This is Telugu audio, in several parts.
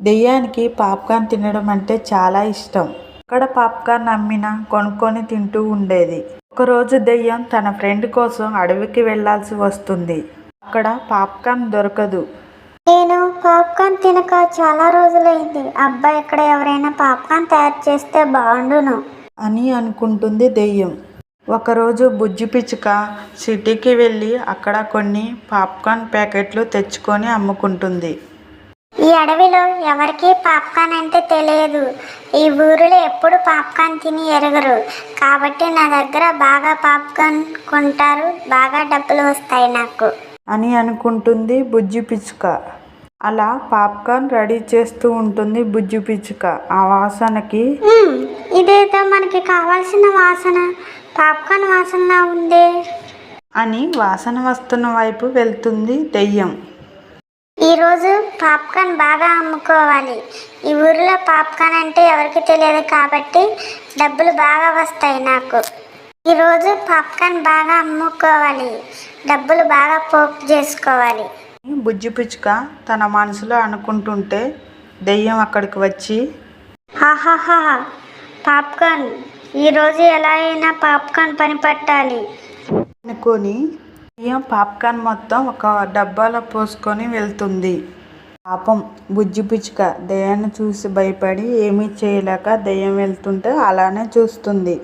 దెయ్యానికి పాప్కార్న్ తినడం అంటే చాలా ఇష్టం. ఎక్కడ పాప్కార్న్ అమ్మినా కొనుక్కొని తింటూ ఉండేది. ఒకరోజు దెయ్యం తన ఫ్రెండ్ కోసం అడవికి వెళ్ళాల్సి వస్తుంది. అక్కడ పాప్కార్న్ దొరకదు. నేను పాప్కార్న్ తినక చాలా రోజులైంది. అబ్బా ఇక్కడ ఎవరైనా పాప్కార్న్ తయారు చేస్తే బాగుండును. అని అనుకుంటుంది దెయ్యం. ఒకరోజు బుజ్జి పిచ్చుక సిటీకి వెళ్ళి అక్కడ కొన్ని పాప్కార్న్ ప్యాకెట్లు తెచ్చుకొని అమ్ముకుంటుంది. ఈ అడవిలో ఎవరికీ పాప్కార్న్ అంటే తెలియదు. ఈ ఊరిలో ఎప్పుడు పాప్కార్న్ తిని ఎరగరు. కాబట్టి నా దగ్గర బాగా పాప్కార్న్ కొంటారు. బాగా డబ్బులు వస్తాయి నాకు. అని అనుకుంటుంది బుజ్జి పిచ్చుక. అలా పాప్కార్న్ రెడీ చేస్తూ ఉంటుంది బుజ్జి పిచ్చుక. ఆ వాసనకి ఇదేదో మనకి కావాల్సిన వాసన. పాప్కార్న్ వాసనలా ఉంది. అని వాసన వస్తున్న వైపు వెళ్తుంది దెయ్యం. ఈరోజు పాప్కార్న్ బాగా అమ్ముకోవాలి. ఈ ఊరిలో పాప్కార్న్ అంటే ఎవరికి తెలియదు కాబట్టి డబ్బులు బాగా వస్తాయి నాకు. ఈరోజు పాప్కార్న్ బాగా అమ్ముకోవాలి. డబ్బులు బాగా పోపు చేసుకోవాలి. బుజ్జి పిచ్చుక తన మనసులో అనుకుంటుంటే దెయ్యం అక్కడికి వచ్చి హాహాహా పాప్కార్న్. ఈరోజు ఎలా అయినా పాప్కార్న్ పని పట్టాలి అనుకొని దెయ్యం పాప్కార్న్ మొత్తం ఒక డబ్బాలో పోసుకొని వెళ్తుంది. పాపం బుజ్జి పిచ్చుక దెయ్యాన్ని చూసి భయపడి ఏమీ చేయలేక దెయ్యం వెళ్తుంటే అలానే చూస్తుంది.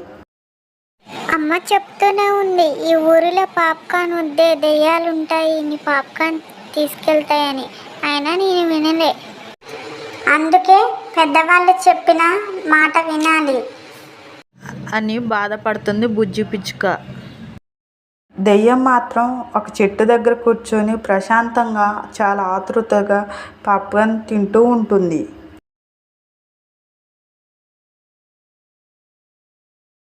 అమ్మ చెప్తూనే ఉంది ఈ ఊరిలో పాప్కార్న్ వద్దే దెయ్యాలు ఉంటాయి నీ పాప్కార్న్ తీసుకెళ్తాయని. అయినా నేను వినలే. అందుకే పెద్దవాళ్ళు చెప్పిన మాట వినాలి. అని బాధపడుతుంది బుజ్జి పిచ్చుక. దెయ్యం మాత్రం ఒక చెట్టు దగ్గర కూర్చొని ప్రశాంతంగా చాలా ఆతృతగా పాప్కార్న్ తింటూ ఉంటుంది.